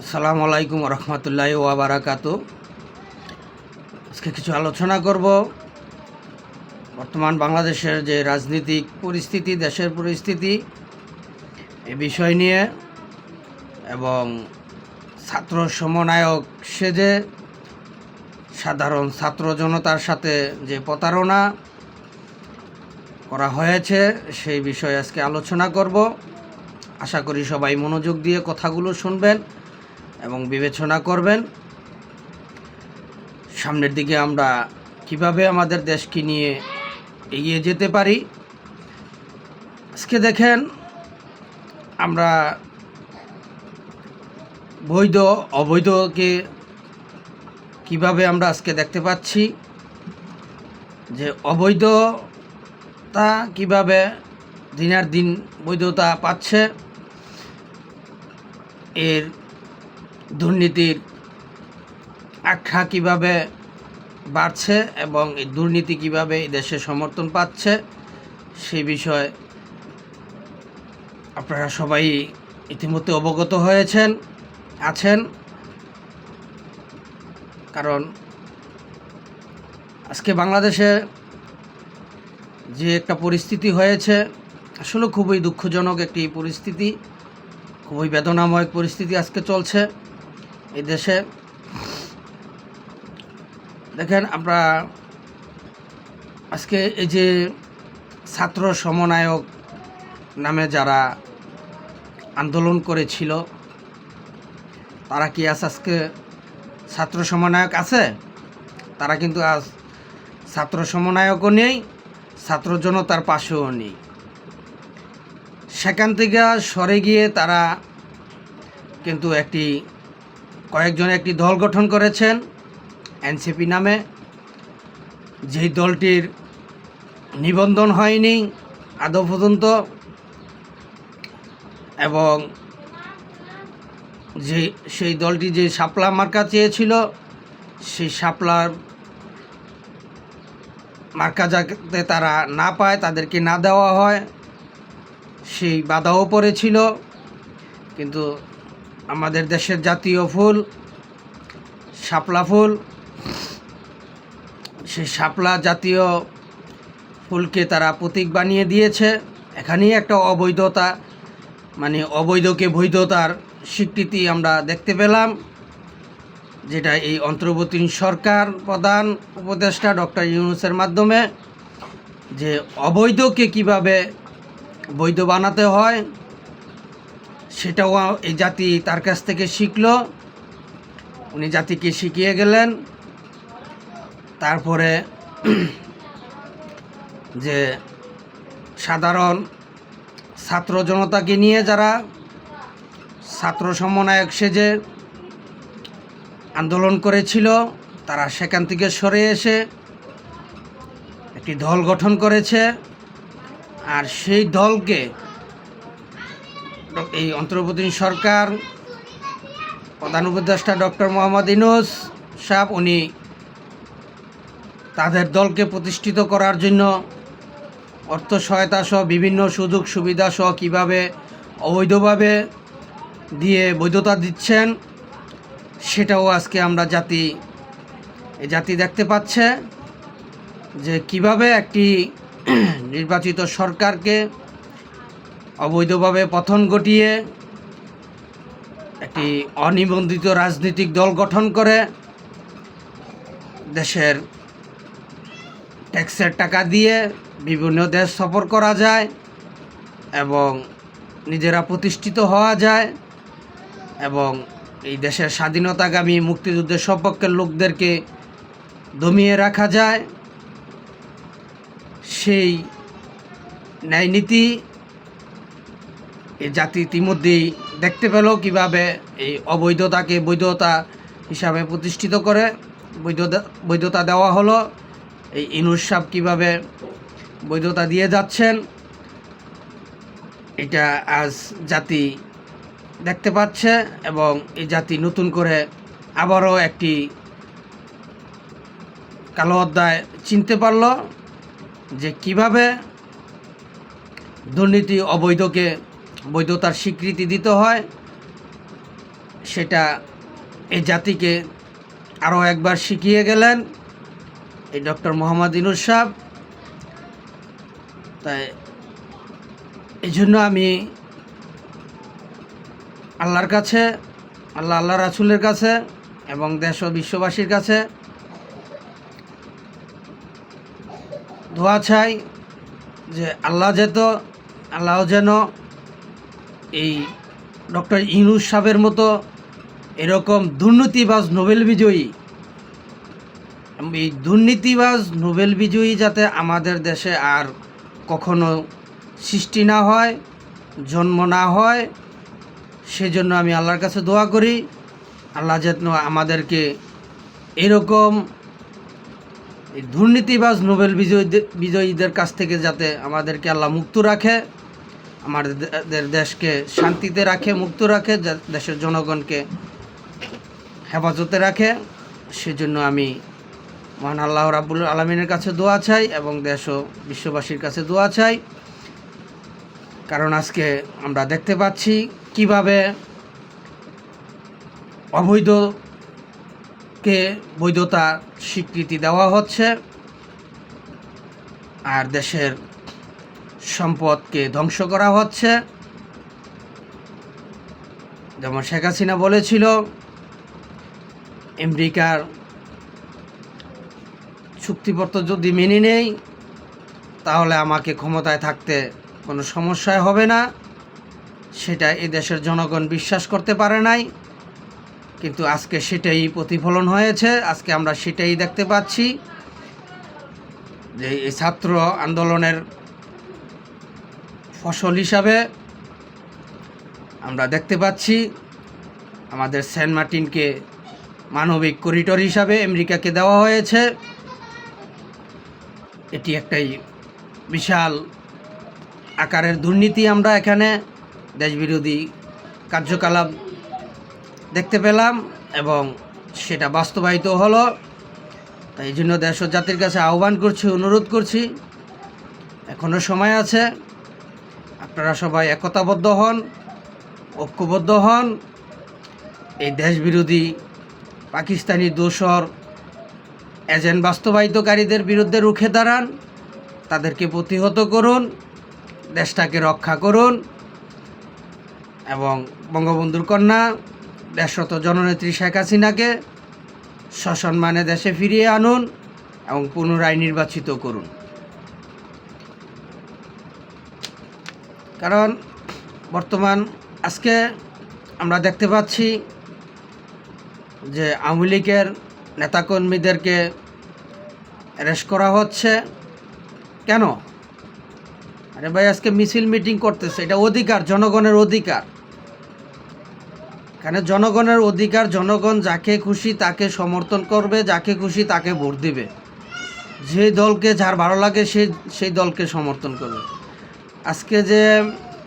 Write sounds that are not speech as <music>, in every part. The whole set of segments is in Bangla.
আসসালামু আলাইকুম রহমতুল্লাহ ওয়াবারাকাতু আজকে কিছু আলোচনা করব। বর্তমান বাংলাদেশের যে রাজনৈতিক পরিস্থিতি, দেশের পরিস্থিতি এ বিষয় নিয়ে এবং ছাত্র সমন্বয়ক সেজে সাধারণ ছাত্র জনতার সাথে যে প্রতারণা করা হয়েছে, সেই বিষয়ে আজকে আলোচনা করব। আশা করি সবাই মনোযোগ দিয়ে কথাগুলো শুনবেন। এবং বিবেচনা করবেন। সামনের দিকে আমরা কীভাবে আমাদের দেশকে নিয়ে এগিয়ে যেতে পারি। আজকে দেখেন, আমরা বৈধ, অবৈধকে কীভাবে আমরা আজকে দেখতে পাচ্ছি, যে অবৈধতা কীভাবে দিনের দিন বৈধতা পাচ্ছে, এর দুর্নীতির আখ্যা কীভাবে বাড়ছে এবং এই দুর্নীতি কীভাবে এই দেশে সমর্থন পাচ্ছে সেই বিষয়ে আপনারা সবাই ইতিমধ্যে অবগত হয়েছেন, আছেন। কারণ আজকে বাংলাদেশে যে একটা পরিস্থিতি হয়েছে, আসলে খুবই দুঃখজনক একটি পরিস্থিতি, খুবই বেদনাময় পরিস্থিতি আজকে চলছে। দেশে দেখেন আমরা আজকে এই যে ছাত্র সমন্বয়ক নামে যারা আন্দোলন করেছিল, তারা কি আজ আজকে ছাত্র সমন্বয়ক আছে? তারা কিন্তু আজ ছাত্র সমন্বয়কও নেই, ছাত্র জনতার পাশেও নেই। সেখান থেকে সরে গিয়ে তারা কিন্তু একটি কয়েকজন একটি দল গঠন করেছেন, এনসিপি নামে। যেই দলটির নিবন্ধন হয়নি আদৌ পর্যন্ত। এবং যে সেই দলটি যে শাপলা মার্কা চেয়েছিল, সেই শাপলার মার্কা যাতে তারা না পায়, তাদেরকে না দেওয়া হয়, সেই বাধাও পড়েছিল। কিন্তু আমাদের দেশের জাতীয় ফুল, শাপলা ফুল। সেই শাপলা জাতীয় ফুলকে তারা প্রতীক বানিয়ে দিয়েছে। এখানেই একটা অবৈধতা মানে অবৈধকে বৈধতার স্বীকৃতি আমরা দেখতে পেলাম, যেটা এই অন্তর্বর্তী সরকার প্রধান উপদেষ্টা ডক্টর ইউনুসের মাধ্যমে, যে অবৈধকে কীভাবে বৈধ বানাতে হয় সেটাও এই জাতি তার কাছ থেকে শিখল। উনি জাতিকে শিখিয়ে গেলেন। তারপরে <clears throat> যে সাধারণ ছাত্র জনতাকে নিয়ে যারা ছাত্র সমন্বয়ক সেজে আন্দোলন করেছিল, তারা সেখান থেকে সরে এসে একটি দল গঠন করেছে। আর সেই দলকে এই অন্তর্বর্তী সরকার প্রধান উপদেষ্টা ডক্টর মোহাম্মদ ইনুস সাহেব, উনি তাদের দলকে প্রতিষ্ঠিত করার জন্য অর্থ সহায়তা সহ বিভিন্ন সুযোগ সুবিধা সহ কীভাবে অবৈধভাবে দিয়ে বৈধতা দিচ্ছেন, সেটাও আজকে আমরা জাতি এই জাতি দেখতে পাচ্ছে যে কীভাবে একটি <clears throat> নির্বাচিত সরকারকে অবৈধভাবে পথন ঘটিয়ে একটি অনিবন্ধিত রাজনৈতিক দল গঠন করে। দেশের ট্যাক্সের টাকা দিয়ে বিভিন্ন দেশ সফর করা যায় এবং নিজেরা প্রতিষ্ঠিত হওয়া যায় এবং এই দেশের স্বাধীনতাগামী মুক্তিযুদ্ধের সপক্ষের লোকদেরকে দমিয়ে রাখা যায়। সেই ন্যায়নীতি এই জাতি ইতিমধ্যেই দেখতে পেল কীভাবে এই অবৈধতাকে বৈধতা হিসাবে প্রতিষ্ঠিত করে। বৈধতা বৈধতা দেওয়া হলো। এই ইনুস সাহ কীভাবে বৈধতা দিয়ে যাচ্ছেন, এটা আজ জাতি দেখতে পাচ্ছে এবং এই জাতি নতুন করে আবারও একটি কালো অধ্যায় চিনতে পারল যে কীভাবে দুর্নীতি অবৈধকে বৈধতার স্বীকৃতি দিতে হয়, সেটা এই জাতিকে আরও একবার শিখিয়ে গেলেন এই ডক্টর মোহাম্মদ ইনুস সাহ তাই এই জন্য আমি আল্লাহর কাছে, আল্লাহ আল্লাহ রাসুলের কাছে এবং দেশ ও বিশ্ববাসীর কাছে দোয়া চাই যে আল্লাহ যেত, আল্লাহ যেন এই ডক্টর ইনুস সাহেবের মতো এরকম দুর্নীতিবাজ নোবেল বিজয়ী এই দুর্নীতিবাজ নোবেল বিজয়ী যাতে আমাদের দেশে আর কখনো সৃষ্টি না হয়, জন্ম না হয়, সেজন্য আমি আল্লাহর কাছে দোয়া করি। আল্লাহ যেন আমাদেরকে এরকম দুর্নীতিবাজ নোবেল বিজয়ী বিজয়ীদের কাছ থেকে যাতে আমাদেরকে আল্লাহ মুক্ত রাখে। আমাদের দেশকে শান্তিতে রাখে, মুক্ত রাখে দেশের জনগণকে হেফাজতে রাখে। সেজন্য আমি মহান আল্লাহ রাবুল আলমিনের কাছে দোয়া চাই এবং দেশ ও বিশ্ববাসীর কাছে দোয়া চাই। কারণ আজকে আমরা দেখতে পাচ্ছি কীভাবে অবৈধকে বৈধতা স্বীকৃতি দেওয়া হচ্ছে। আর দেশের সম্পদকে ধ্বংস করা হচ্ছে। যেমন শেখ হাসিনা বলেছিল, আমেরিকার চুক্তিপত্র যদি মেনে নেই, তাহলে আমাকে ক্ষমতায় থাকতে কোনো সমস্যায় হবে না। সেটা এ দেশের জনগণ বিশ্বাস করতে পারে নাই। কিন্তু আজকে সেটাই প্রতিফলন হয়েছে, আজকে আমরা সেটাই দেখতে পাচ্ছি যে এই ছাত্র আন্দোলনের ফসল হিসাবে আমরা দেখতে পাচ্ছি আমাদের সেন্ট মার্টিনকে মানবিক করিডোর হিসাবে আমেরিকাকে দেওয়া হয়েছে। এটি একটাই বিশাল আকারের দুর্নীতি আমরা এখানে দেশবিরোধী কার্যকলাপ দেখতে পেলাম এবং সেটা বাস্তবায়িত হলো। তাই জন্য দেশ ও জাতির কাছে আহ্বান করছি, অনুরোধ করছি। এখনও সময় আছে। আপনারা সবাই একতাবদ্ধ হন, ঐক্যবদ্ধ হন। এই দেশবিরোধী পাকিস্তানি দোসর এজেন্ট বাস্তবায়িতকারীদের বিরুদ্ধে রুখে দাঁড়ান, তাদেরকে প্রতিহত করুন, দেশটাকে রক্ষা করুন এবং বঙ্গবন্ধুর কন্যা দেশরত জননেত্রী শেখ হাসিনাকে সসম্মানে দেশে ফিরিয়ে আনুন এবং পুনরায় নির্বাচিত করুন। কারণ বর্তমান আজকে আমরা দেখতে পাচ্ছি যে আওয়ামী লীগের নেতাকর্মীদেরকে অ্যারেস্ট করা হচ্ছে। কেন? আরে ভাই, আজকে মিছিল মিটিং করতেছে। এটা অধিকার, জনগণের অধিকার। কেন জনগণের অধিকার? জনগণ যাকে খুশি তাকে সমর্থন করবে, যাকে খুশি তাকে ভোট দিবে। যে দলকে যার ভালো লাগে সে, সেই দলকে সমর্থন করবে। আজকে যে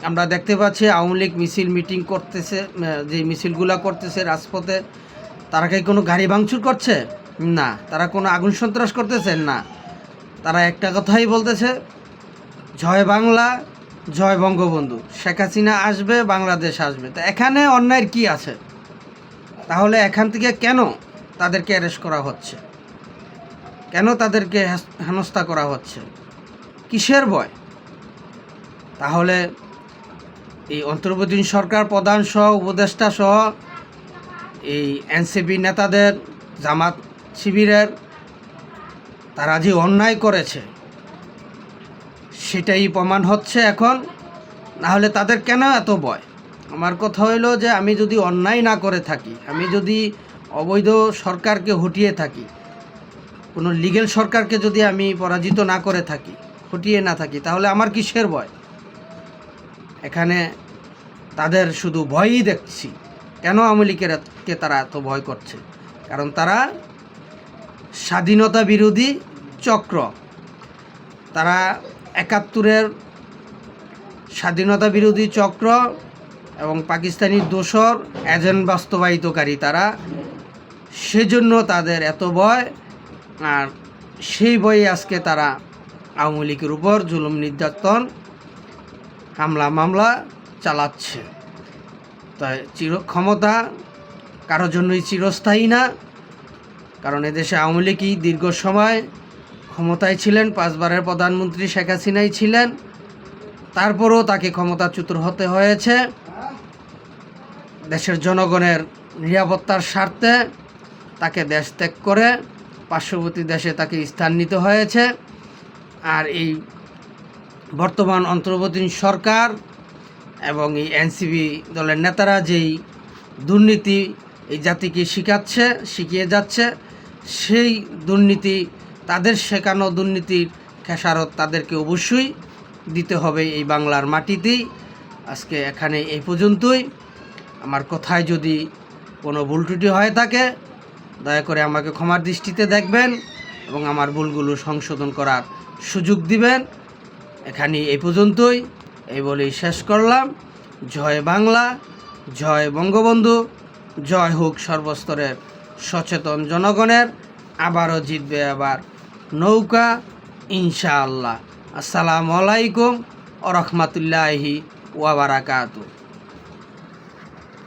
আমরা দেখতে পাচ্ছি আওয়ামী লীগ মিছিল মিটিং করতেছে যে মিছিলগুলা করতেছে রাজপথে, তারা কি কোনো গাড়ি ভাঙচুর করছে? না। তারা কোনো আগুন সন্ত্রাস করতেছে? না। তারা একটা কথাই বলতেছে, জয় বাংলা, জয় বঙ্গবন্ধু। শেখ হাসিনা আসবে, বাংলাদেশ আসবে। তো এখানে অন্যায়ের কি আছে? তাহলে এখান থেকে কেন তাদেরকে অ্যারেস্ট করা হচ্ছে? কেন তাদেরকে হেনস্থা করা হচ্ছে? কিসের ভয়? তাহলে এই অন্তর্বর্তী সরকার প্রধান সহ, উপদেষ্টা সহ, এই এনসিপি নেতাদের, জামাত শিবিরের, তারা যে অন্যায় করেছে, সেটাই প্রমাণ হচ্ছে এখন। না হলে তাদের কেন এত ভয়? আমার কথা হইল যে আমি যদি অন্যায় না করে থাকি, আমি যদি অবৈধ সরকারকে হটিয়ে থাকি, কোনো লিগেল সরকারকে যদি আমি পরাজিত না করে থাকি, হটিয়ে না থাকি, তাহলে আমার কিসের ভয়? এখানে তাদের শুধু ভয়ই দেখছি। কেন আওয়ামী লীগের কে তারা এত ভয় করছে? কারণ তারা স্বাধীনতা বিরোধী চক্র। তারা একাত্তরের স্বাধীনতা বিরোধী চক্র এবং পাকিস্তানি দোসর, এজেন্ট বাস্তবায়িতকারী তারা, সেজন্য তাদের এত ভয় আর সেই বই আজকে তারা আওয়ামী লীগের উপর জুলুম নির্যাতন হামলা মামলা চালাচ্ছে। তাই চির ক্ষমতা, কারোর জন্যই চিরস্থায়ী না। কারণ এদেশে আওয়ামী লীগই দীর্ঘ সময় ক্ষমতায় ছিলেন, পাঁচবারের প্রধানমন্ত্রী শেখ হাসিনাই ছিলেন। তারপরেও তাকে ক্ষমতাচ্যুত হতে হয়েছে। দেশের জনগণের নিরাপত্তার স্বার্থে তাকে দেশ ত্যাগ করে পার্শ্ববর্তী দেশে তাকে স্থান নিতে হয়েছে। আর এই বর্তমান অন্তর্বর্তী সরকার এবং এই এনসিবি দলের নেতারা যেই দুর্নীতি এই জাতিকে শিখাচ্ছে, শিখিয়ে যাচ্ছে, সেই দুর্নীতি, তাদের শেখানো দুর্নীতির খেসারত তাদেরকে অবশ্যই দিতে হবে এই বাংলার মাটিতেই। আজকে এখানে এই পর্যন্তই। আমার কথায় যদি কোনো ভুল ত্রুটি হয়ে থাকে, দয়া করে আমাকে ক্ষমার দৃষ্টিতে দেখবেন এবং আমার ভুলগুলো সংশোধন করার সুযোগ দিবেন। এখানে এই পর্যন্তই। এই বলেই শেষ করলাম। জয় বাংলা, জয় বঙ্গবন্ধু, জয় হোক সর্বস্তরের সচেতন জনগণের। আবারও জিতবে আবার নৌকা, ইনশাআল্লাহ। আসসালামু আলাইকুম ওরহমতুল্লাহি রহমতুল্লাহি ওয়াবারাকাতু